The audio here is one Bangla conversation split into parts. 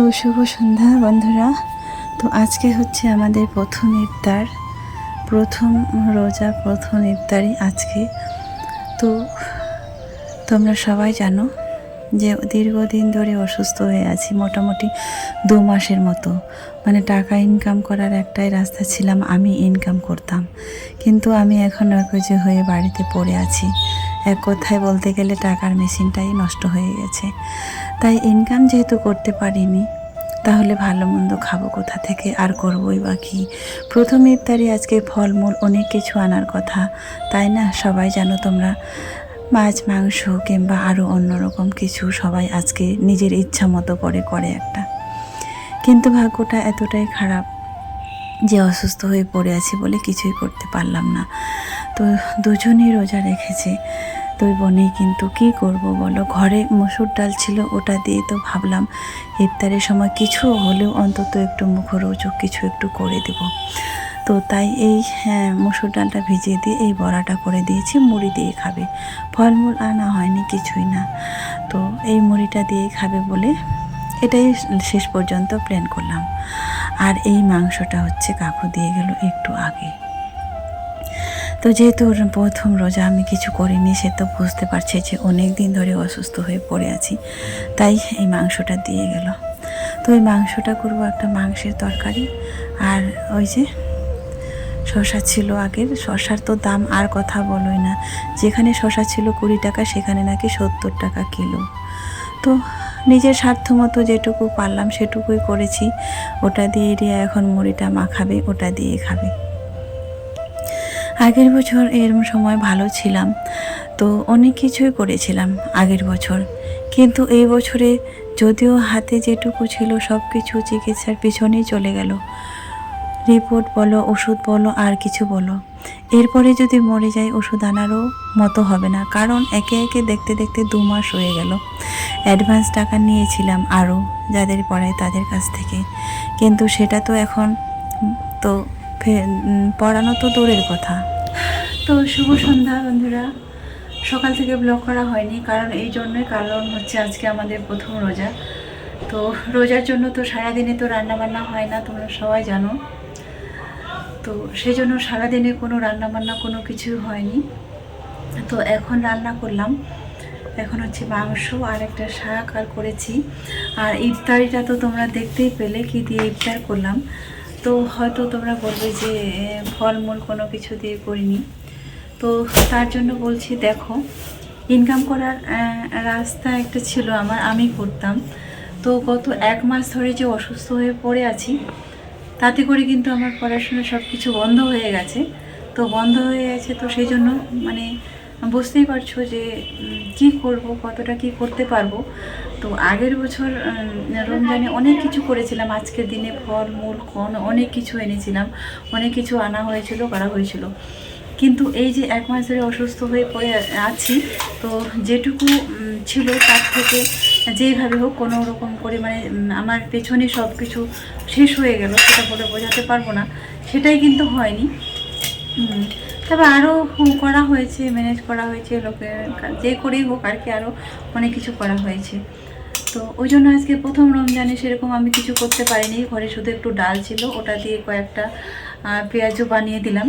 তো শুভ সন্ধ্যা বন্ধুরা। তো আজকে হচ্ছে আমাদের প্রথম ইফতার, প্রথম রোজা, প্রথম ইফতারি আজকে। তো তোমরা সবাই জানো যে দীর্ঘদিন ধরে অসুস্থ হয়ে আছি, মোটামুটি দু মাসের মতো। মানে টাকা ইনকাম করার একটাই রাস্তা ছিলাম, আমি ইনকাম করতাম। কিন্তু আমি এখন যে হয়ে বাড়িতে পড়ে আছি। এক কথায় বলতে গেলে টাকার মেশিনটাই নষ্ট হয়ে গেছে। তাই ইনকাম যেহেতু করতে পারিনি তাহলে ভালো মন্দ খাব কোথা থেকে? আর করবোই বা কি? প্রথম ইফতারি আজকে ফলমূল, অনেক কিছু আনার কথা। তাই না? সবাই জানো তোমরা। মাছ, মাংস কিংবা আরও অন্যরকম কিছু সবাই আজকে নিজের ইচ্ছা মতো করে করে একটা। কিন্তু ভাগ্যটা এতটাই খারাপ যে অসুস্থ হয়ে পড়ে আছি বলে কিছুই করতে পারলাম না। তো দুজনই রোজা রেখেছে। দুই বোনেই, কিন্তু কি করব বলো? ঘরে মসুর ডাল ছিল, ওটা দিয়ে তো ভাবলাম ইফতারের সময় কিছু হলেও অন্তত একটু মুখরোচক কিছু একটু করে দেব। তো তাই এই হ্যাঁ মসুর ডালটা ভিজিয়ে দিয়ে এই বড়াটা করে দিয়েছি, মুড়ি দিয়ে খাবে। ফলমূল আনা হয়নি, কিছুই না। তো এই মুড়িটা দিয়েই খাবে বলে এটাই শেষ পর্যন্ত প্ল্যান করলাম। আর এই মাংসটা হচ্ছে কাকু দিয়ে গেল একটু আগে। তো যেহেতু ওর প্রথম রোজা আমি কিছু করিনি, সে তো বুঝতে পারছে যে অনেক দিন ধরে অসুস্থ হয়ে পড়ে আছি। তাই এই মাংসটা দিয়ে গেল। তো ওই মাংসটা করব একটা মাংসের তরকারি। আর ওই যে শশা ছিল আগের শশার তো দাম আর কথা বলোই না। যেখানে শশা ছিল কুড়ি টাকা, সেখানে নাকি সত্তর টাকা কিলো। তো নিজের স্বার্থ মতো যেটুকু পারলাম, সেটুকুই করেছি। ওটা দিয়ে রিয়া এখন মুড়িটা মাখাবে, ওটা দিয়ে খাবে। আগের বছর এরম সময় ভালো ছিলাম, তো অনেক কিছুই করেছিলাম আগের বছর। কিন্তু এই বছরে যদিও হাতে যেটুকু ছিল সব কিছু চিকিৎসার পিছনেই চলে গেল। রিপোর্ট বলো, ওষুধ বলো, আর কিছু বলো। এরপরে যদি মরে যাই, ওষুধ আনারও মতো হবে না, কারণ একে একে দেখতে দেখতে দু মাস হয়ে গেল। অ্যাডভান্স টাকা নিয়েছিলাম আরও যাদের পড়ায় তাদের কাছ থেকে। কিন্তু সেটা তো এখন, তো পড়ানো তো দূরের কথা। তো শুভ সন্ধ্যা, বন্ধুরা। সকাল থেকে ব্লগ করা হয়নি, কারণ এই জন্যই, কারণ হচ্ছে আজকে আমাদের প্রথম রোজা। তো রোজার জন্য তো সারাদিনে তো রান্না বান্না হয় না, তোমরা সবাই জানো। তো সেই জন্য সারাদিনে কোনো রান্না বান্না কোনো কিছু হয়নি। তো এখন রান্না করলাম। এখন হচ্ছে মাংস আর একটা শাক আর করেছি। আর ইফতারিটা তো তোমরা দেখতেই পেলে, কি দিয়ে ইফতার করলাম। তো হয়তো তোমরা বলবে যে ফলমূল কোনো কিছু দিয়ে করিনি। তো তার জন্য বলছি, দেখো ইনকাম করার রাস্তা একটা ছিল আমার, আমি করতাম। তো গত এক মাস ধরে যে অসুস্থ হয়ে পড়ে আছি, তাতে করে কিন্তু আমার পড়াশোনা সব কিছু বন্ধ হয়ে গেছে। তো বন্ধ হয়ে গেছে, তো সেই জন্য মানে বুঝতেই পারছ যে কি করব, কতটা কি করতে পারব? তো আগের বছর রমজানে অনেক কিছু করেছিলাম। আজকের দিনে ফল, মূল, কন, অনেক কিছু এনেছিলাম। অনেক কিছু আনা হয়েছিল, করা হয়েছিল। কিন্তু এই যে এক মাস ধরে অসুস্থ হয়ে পড়ে আছি, তো যেটুকু ছিল তার থেকে যেইভাবে হোক কোনো রকম করে মানে আমার পেছনে সব কিছু শেষ হয়ে গেল, সেটা বলে বোঝাতে পারব না, সেটাই কিন্তু হয়নি। তবে আরও করা হয়েছে ম্যানেজ করা হয়েছে, লোকের যে করেই হোক আর কি আরও অনেক কিছু করা হয়েছে। তো ওই জন্য আজকে প্রথম রমজানে সেরকম আমি কিছু করতে পারিনি, ঘরে শুধু একটু ডাল ছিল, ওটা দিয়ে কয়েকটা পেঁয়াজও বানিয়ে দিলাম।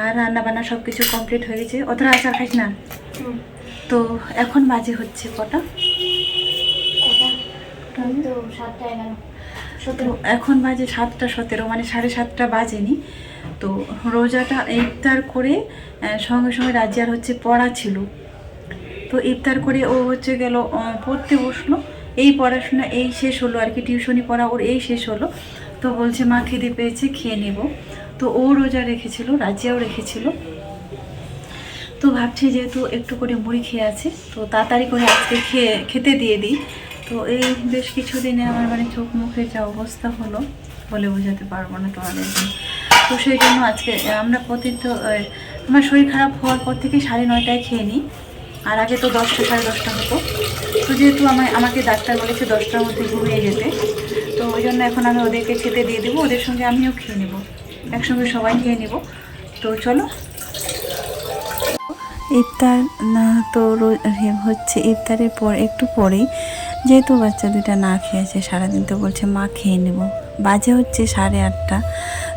আর রান্না বান্না সব কিছু কমপ্লিট হয়ে গেছে। অতটা আচার খাইস না। তো এখন বাজে হচ্ছে কটা? তো এখন বাজে সাতটা সতেরো মানে সাড়ে সাতটা বাজেনি। তো রোজাটা ইফতার করে সঙ্গে সঙ্গে রাজিয়ার হচ্ছে পড়া ছিল। তো ইফতার করে ও হচ্ছে গেল পড়তে বসল। এই পড়াশোনা এই শেষ হলো আর কি টিউশনি পড়া ওর এই শেষ হলো। তো বলছে মা খিদে পেয়েছে খেয়ে নেব। তো ও রোজা রেখেছিল, রাজিয়াও রেখেছিল। তো ভাবছি যেহেতু একটু করে মুড়ি খেয়ে আছে, তো তাড়াতাড়ি করে আজকে খেয়ে, খেতে দিয়ে দিই। তো এই বেশ কিছুদিনে আমার মানে চোখ মুখের যা অবস্থা হলো, বলে বোঝাতে পারব না তোমাদেরকে তো সেই জন্য আজকে, আমরা প্রতিদিন তো আমার শরীর খারাপ হওয়ার পর থেকে সাড়ে নয়টায় খেয়ে নিই। আর আগে তো দশটা, সাড়ে দশটা হতো। তো যেহেতু আমায়, আমাকে ডাক্তার বলেছে দশটার মধ্যে ঘুমিয়ে যেতে, তো ওই জন্য এখন আমি ওদেরকে খেতে দিয়ে দেবো, ওদের সঙ্গে আমিও খেয়ে নেব। একসঙ্গে সবাই খেয়ে নেব। তো চলো। ইফতার, না, তো হচ্ছে ইফতারের পর, একটু পরেই যেহেতু বাচ্চা দুটা না খেয়েছে, সারাদিন তো বলছে, মা, খেয়ে নেব। বাজে হচ্ছে সাড়ে আটটা।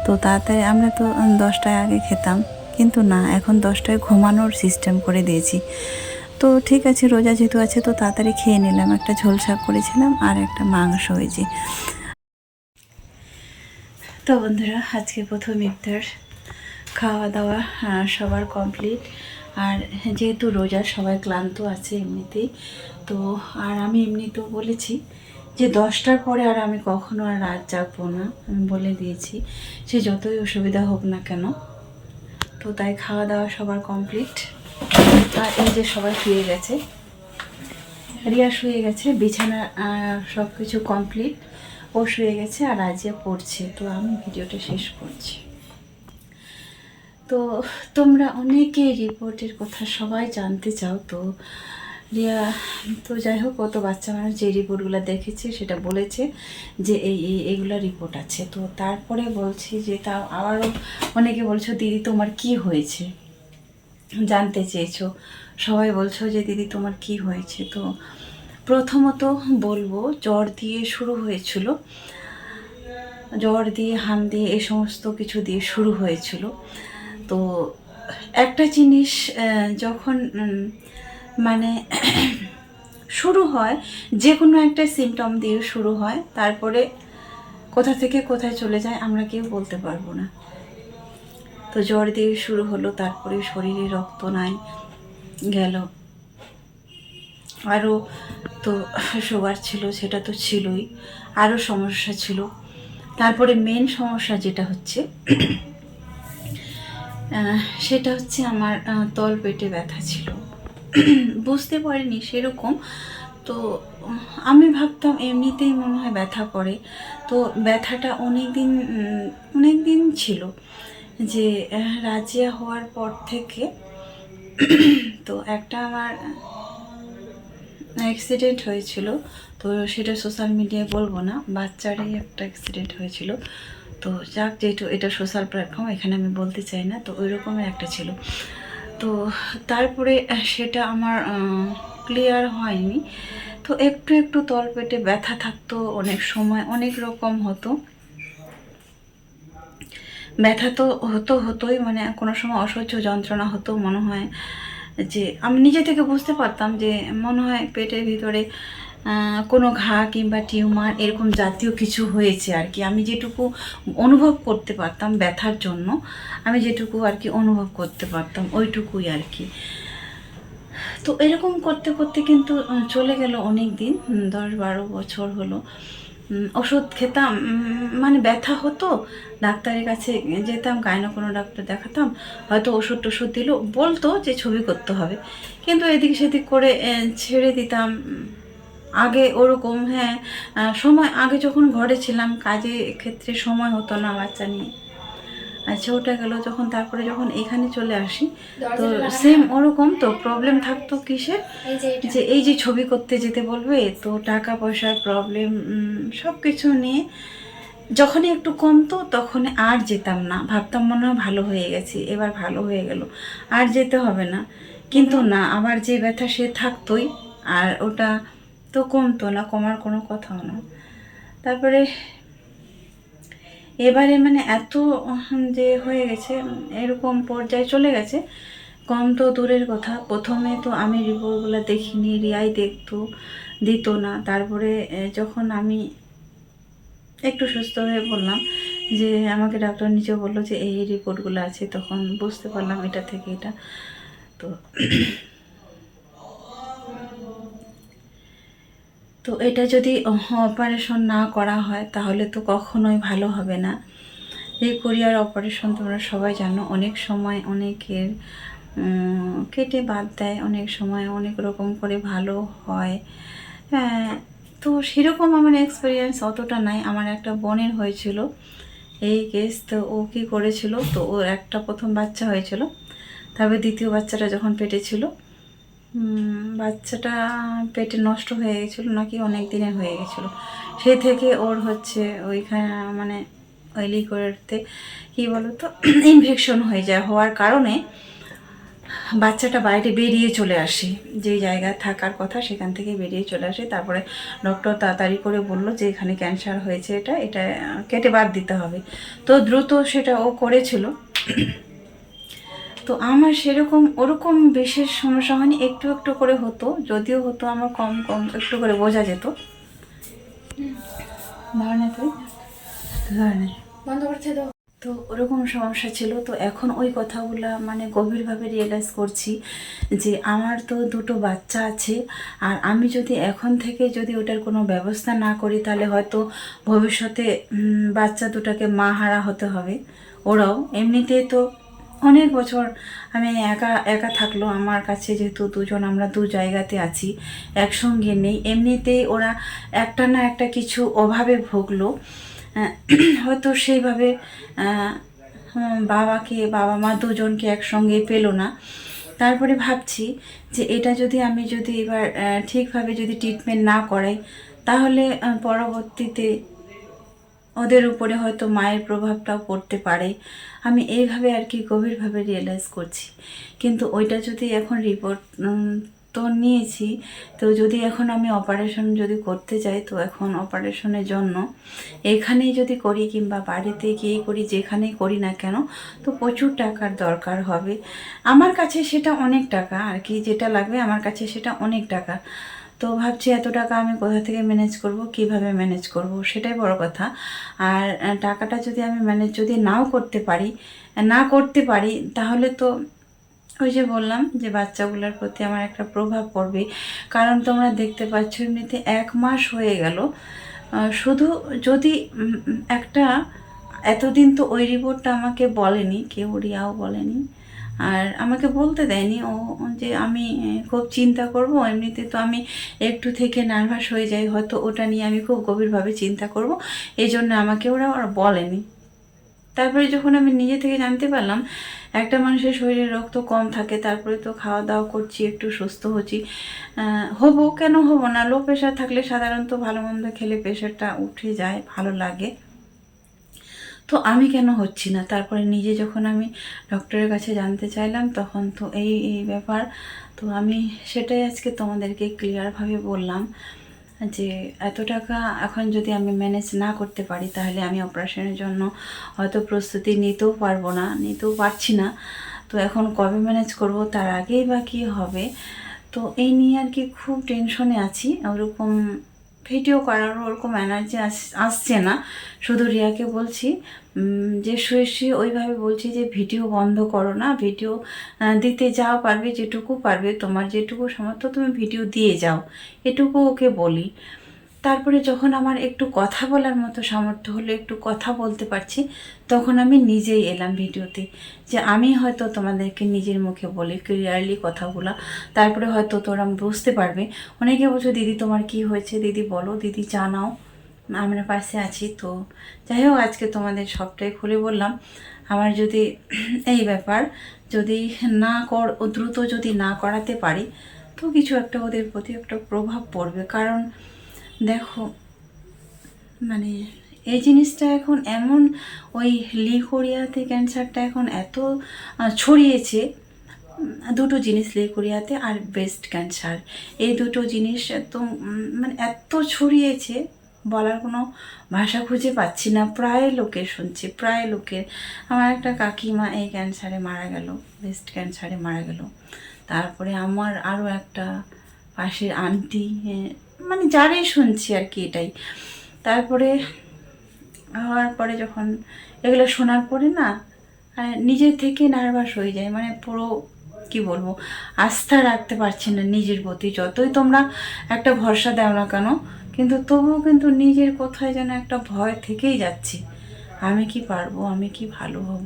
তো তাড়াতাড়ি আমরা তো দশটায় আগে খেতাম। কিন্তু না, এখন দশটায় ঘুমানোর সিস্টেম করে দিয়েছি। তো ঠিক আছে, রোজা যেহেতু আছে, তো তাড়াতাড়ি খেয়ে নিলাম। একটা ঝোল করেছিলাম আর একটা মাংস হয়েছে তো বন্ধুরা আজকে প্রথম ইফতার। খাওয়া দাওয়া আহ, সবার কমপ্লিট আর যেহেতু রোজা সবাই ক্লান্ত আছে এমনিতেই তো আর আমি এমনিতেও বলেছি যে দশটার পরে আর আমি কখনো আর রাত জাগবো না আমি বলে দিয়েছি সে যতই অসুবিধা হোক না কেন। তো তাই খাওয়া দাওয়া সবার কমপ্লিট আর এই যে সবাই শুয়ে গেছে। রিয়া শুয়ে গেছে বিছানা সব কিছু কমপ্লিট ও শুয়ে গেছে আর আজিয়া পড়ছে, তো আমি ভিডিওটা শেষ করছি। তো তোমরা অনেকে রিপোর্টের কথা সবাই জানতে চাও, তো রিয়া, তো যাই হোক, কত বাচ্চা মানুষ যে রিপোর্টগুলো দেখেছে সেটা বলেছে যে এই এই এইগুলো রিপোর্ট আছে। তো তারপরে বলছি যে তা আবারও অনেকে বলছো, দিদি, তোমার কি হয়েছে? জানতে চেয়েছো। সবাই বলছো যে, দিদি, তোমার কি হয়েছে? তো প্রথমত বলব, জ্বর দিয়ে শুরু হয়েছিল। জ্বর দিয়ে, হাম দিয়ে এ সমস্ত কিছু দিয়ে শুরু হয়েছিল। তো একটা জিনিস যখন মানে শুরু হয় যে কোনো একটা সিমটম দিয়ে শুরু হয়, তারপরে কোথা থেকে কোথায় চলে যায় আমরা কেউ বলতে পারব না। তো জ্বর দিয়ে শুরু হলো, তারপরে শরীরে রক্ত নাই, গেল। আরও তো সুগার ছিল, সেটা তো ছিলই, আরও সমস্যা ছিল। তারপরে মেন সমস্যা যেটা হচ্ছে সেটা হচ্ছে আমার তল পেটে ব্যথা ছিল। বুঝতে পারিনি সেরকম, তো আমি ভাবতাম এমনিতেই মনে হয় ব্যথা করে। তো ব্যথাটা অনেক দিন অনেক দিন ছিল যে রাজিয়া হওয়ার পর থেকে তো একটা আমার অ্যাক্সিডেন্ট হয়েছিল, তো সেটা সোশ্যাল মিডিয়ায় বলব না, বাচ্চারই একটা অ্যাক্সিডেন্ট হয়েছিল। তো যাক, যেহেতু এটা সোশ্যাল প্ল্যাটফর্ম এখানে আমি বলতে চাই না, তো ওই রকমের একটা ছিল। তো তারপরে সেটা আমার ক্লিয়ার হয়নি। তো একটু একটু তলপেটে ব্যথা থাকতো অনেক সময়, অনেক রকম হতো। ব্যথা তো হতো, হতোই মানে কোনো সময় অসহ্য যন্ত্রণা হতো, মনে হয় যে আমি নিজে থেকে বুঝতে পারতাম যে মনে হয় পেটের ভিতরে কোনো ঘা কিংবা টিউমার এরকম জাতীয় কিছু হয়েছে আর কি। আমি যেটুকু অনুভব করতে পারতাম ব্যথার জন্য, আমি যেটুকু আর কি অনুভব করতে পারতাম ওইটুকুই আর কি। তো এরকম করতে করতে কিন্তু চলে গেল অনেক দিন দশ বারো বছর হলো। ওষুধ খেতাম মানে ব্যথা হতো। ডাক্তারের কাছে যেতাম গায়না কোনো ডাক্তার দেখাতাম, হয়তো ওষুধ টষুধ দিল, বলতো যে ছবি করতে হবে। কিন্তু এদিক সেদিক করে ছেড়ে দিতাম। আগে ওরকম হ্যাঁ সময়, আগে যখন ঘরে ছিলাম, কাজে ক্ষেত্রে সময় হতো না বাচ্চা নিয়ে। আচ্ছা ওটা গেল। যখন তারপরে যখন এখানে চলে আসি তো সেম ওরকম তো প্রবলেম থাকতো কিসের? যে যে এই যে ছবি করতে যেতে বলবে তো টাকা পয়সার প্রবলেম সব কিছু নিয়ে যখনই একটু কমতো তখন আর যেতাম না। ভাবতাম মনে হয় ভালো হয়ে গেছি এবার ভালো হয়ে গেল। আর যেতে হবে না। কিন্তু না আবার যে ব্যথা সে থাকতোই আর ওটা তো কমতো না কমার কোনো কথাও না। তারপরে এবারে মানে এত যে হয়ে গেছে, এরকম পর্যায়ে চলে গেছে, কম তো দূরের কথা। প্রথমে তো আমি রিপোর্টগুলো দেখিনি, রিয়াই দেখতো, দিত না। তারপরে যখন আমি একটু সুস্থ হয়ে বললাম যে আমাকে ডাক্তার নিচে বলল যে, এই রিপোর্টগুলো আছে। তখন বুঝতে পারলাম এটা থেকে এটা। তো তো এটা যদি অপারেশন না করা হয় তাহলে তো কখনোই ভালো হবে না। এই কোরিয়ার অপারেশন তোমরা সবাই জানো অনেক সময় অনেকের কেটে বাদ দেয় অনেক সময় অনেক রকম করে ভালো হয়। হ্যাঁ তো সেরকম আমার এক্সপিরিয়েন্স অতটা নাই। আমার একটা বোনের হয়েছিল এই কেস তো ও কী করেছিল তো ওর একটা প্রথম বাচ্চা হয়েছিল। তারপরে দ্বিতীয় বাচ্চাটা যখন পেটে ছিল উম, বাচ্চাটা পেটে নষ্ট হয়ে গেছিল নাকি অনেক দিনের হয়ে গেছিল। সেই থেকে ওর হচ্ছে ওইখানে মানে ওই লিকোয়েডতে কী বলো তো ইনফেকশন হয়ে যায়। হওয়ার কারণে বাচ্চাটা বাইরে বেরিয়ে চলে আসে। যেই জায়গায় থাকার কথা সেখান থেকে বেরিয়ে চলে আসে। তারপরে ডক্টর তাড়াতাড়ি করে বলল যে এখানে ক্যান্সার হয়েছে এটা এটা কেটে বাদ দিতে হবে। তো দ্রুত সেটা ও করেছিল। তো আমার সেরকম ওরকম বিশেষ সমস্যা হয়নি একটু একটু করে হতো যদিও হতো আমার কম কম একটু করে বোঝা যেত। ধরনে তুই? ধরনে। বন্ধ দাও। তো ওরকম সমস্যা ছিল তো এখন ওই কথাগুলো মানে গভীরভাবে রিয়েলাইজ করছি যে আমার তো দুটো বাচ্চা আছে আর আমি যদি এখন থেকে যদি ওটার কোনো ব্যবস্থা না করি তাহলে হয়তো ভবিষ্যতে বাচ্চা দুটাকে মা হারা হতে হবে। ওরাও এমনিতে তো অনেক বছর আমি একা একা থাকল আমার কাছে যেহেতু দুজন, আমরা দু জায়গাতে আছি, একসঙ্গে নেই। এমনিতেই ওরা একটা না একটা কিছু অভাবে ভুগলো। হয়তো সেইভাবে বাবাকে বাবা মা দুজনকে একসঙ্গে পেল না। তারপরে ভাবছি যে এটা যদি আমি যদি এবার ঠিকভাবে যদি ট্রিটমেন্ট না করাই, তাহলে পরবর্তীতে ওদের উপরে হয়তো মায়ের প্রভাবটাও পড়তে পারে। আমি এইভাবে আর কি গভীরভাবে রিয়েলাইজ করছি। কিন্তু ওইটা যদি এখন রিপোর্ট তো নিয়েছি, তো যদি এখন আমি অপারেশন যদি করতে যাই, তো এখন অপারেশনের জন্য এখানেই যদি করি কিংবা বাড়িতে গিয়ে করি, যেখানেই করি না কেন, তো প্রচুর টাকার দরকার হবে। আমার কাছে সেটা অনেক টাকা, আর কি যেটা লাগবে আমার কাছে সেটা অনেক টাকা। তো ভাবছি এত টাকা আমি কোথা থেকে ম্যানেজ করব, কীভাবে ম্যানেজ করব, সেটাই বড় কথা। আর টাকাটা যদি আমি ম্যানেজ যদি নাও করতে পারি, না করতে পারি, তাহলে তো ওই যে বললাম যে বাচ্চাগুলোর প্রতি আমার একটা প্রভাব পড়বে। কারণ তোমরা দেখতে পাচ্ছ এমনিতে এক মাস হয়ে গেল। শুধু যদি একটা, এতদিন তো ওই রিপোর্টটা আমাকে বলেনি, কেউ রিয়াও বলেনি। আর আমাকে বলতে দেয়নি। ও যে আমি খুব চিন্তা করব, এমনিতে তো আমি একটু থেকে নার্ভাস হয়ে যাই, হয়তো ওটা নিয়ে আমি খুব গভীরভাবে চিন্তা করব। এই জন্য আমাকে ওরা ওরা বলেনি। তারপরে যখন আমি নিজে থেকে জানতে পারলাম, একটা মানুষের শরীরে রক্ত কম থাকে, তারপরে তো খাওয়া দাওয়া করছি, একটু সুস্থ হচ্ছি। হব, কেন হব না? লো প্রেশার থাকলে সাধারণত ভালো মন্দ খেলে প্রেশারটা উঠে যায়, ভালো লাগে। তো আমি কেন হচ্ছি না? তারপরে নিজে যখন আমি ডক্টরের কাছে জানতে চাইলাম, তখন তো এই এই ব্যাপার। তো আমি সেটাই আজকে তোমাদেরকে ক্লিয়ারভাবে বললাম যে, এত টাকা এখন যদি আমি ম্যানেজ না করতে পারি, তাহলে আমি অপারেশনের জন্য হয়তো প্রস্তুতি নিতেও পারব না, নিতেও পারছি না। তো এখন কবে ম্যানেজ করব, তার আগেই বা কী হবে? তো এই নিয়ে আর কি খুব টেনশনে আছি। ওরকম ভিডিও করার ওরকম এনার্জি আসছে না। শুধু রিয়াকে বলছি যে শুয়ে শুয়ে ওইভাবে বলছি যে, ভিডিও বন্ধ করো না, ভিডিও দিতে যাও পারবে, যেটুকু পারবে, তোমার যেটুকু সামর্থ্য, তুমি ভিডিও দিয়ে যাও। এটুকু ওকে বলি। তারপরে যখন আমার একটু কথা বলার মতো সামর্থ্য হলো, একটু কথা বলতে পারছি, তখন আমি নিজেই এলাম ভিডিওতে যে আমি হয়তো তোমাদেরকে নিজের মুখে বলি ক্লিয়ারলি কথাগুলো। তারপরে হয়তো তোরা বুঝতে পারবে। অনেকে বলছো, দিদি, তোমার কি হয়েছে? দিদি, বলো। দিদি জানাও আমরা পাশে আছি, তো যাই হোক, আজকে তোমাদের সবটাই খুলে বললাম। আমার যদি এই ব্যাপার যদি না কর, দ্রুত যদি না করাতে পারি, তো কিছু একটা ওদের প্রতি একটা প্রভাব পড়বে। কারণ দেখো মানে এই জিনিসটা এখন এমন, ওই লিকোরিয়াতে ক্যান্সারটা এখন এত ছড়িয়েছে, দুটো জিনিস লিকোরিয়াতে আর ব্রেস্ট ক্যান্সার এই দুটো জিনিস এত মানে এত ছড়িয়েছে, বলার কোনো ভাষা খুঁজে পাচ্ছি না, প্রায় লোকে শুনছি, প্রায় লোকের আমার একটা কাকিমা এই ক্যান্সারে মারা গেল ব্রেস্ট ক্যান্সারে মারা গেল। তারপরে আমার আরও একটা পাশের আন্টি মানে যারই শুনছি আর কি এটাই। তারপরে হওয়ার পরে যখন এগুলো শোনার পরে না আহ, নিজের থেকে নার্ভাস হয়ে যায় মানে পুরো কি বলব আস্থা রাখতে পারছি না নিজের প্রতি। যতই তোমরা একটা ভরসা দাও না কেন কিন্তু তবুও কিন্তু নিজের কোথায় যেন একটা ভয় থেকেই যাচ্ছে। আমি কি পারব আমি কি ভালো হব?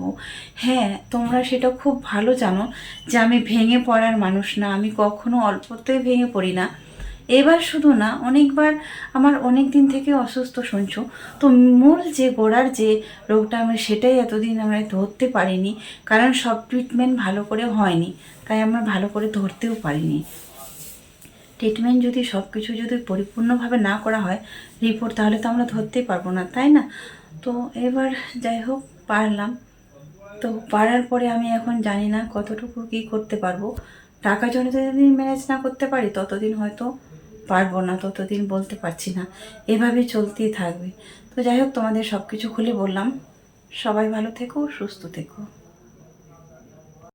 হ্যাঁ তোমরা সেটা খুব ভালো জানো যে আমি ভেঙে পড়ার মানুষ না আমি কখনো অল্পতে ভেঙে পড়ি না। এবার শুধু না, অনেকবার আমার অনেক দিন থেকে অসুস্থ, শুনছো? তো মূল যে গোড়ার যে রোগটা আমরা সেটাই এতদিন আমরা ধরতে পারিনি, কারণ সব ট্রিটমেন্ট ভালো করে হয়নি। তাই আমরা ভালো করে ধরতেও পারিনি। ট্রিটমেন্ট যদি সব কিছু যদি পরিপূর্ণভাবে না করা হয় রিপোর্ট তাহলে তো আমরা ধরতেই পারব না, তাই না? তো এবার যাই হোক, পারলাম। তো পারার পরে আমি এখন জানি না কতটুকু কী করতে পারব। টাকা জন্য যতদিন ম্যানেজ না করতে পারি, ততদিন হয়তো পারব না, ততদিন বলতে পারছি না। এভাবে চলতেই থাকবে। তো যাই হোক, তোমাদের সব কিছু খুলে বললাম। সবাই ভালো থেকো, সুস্থ থেকো।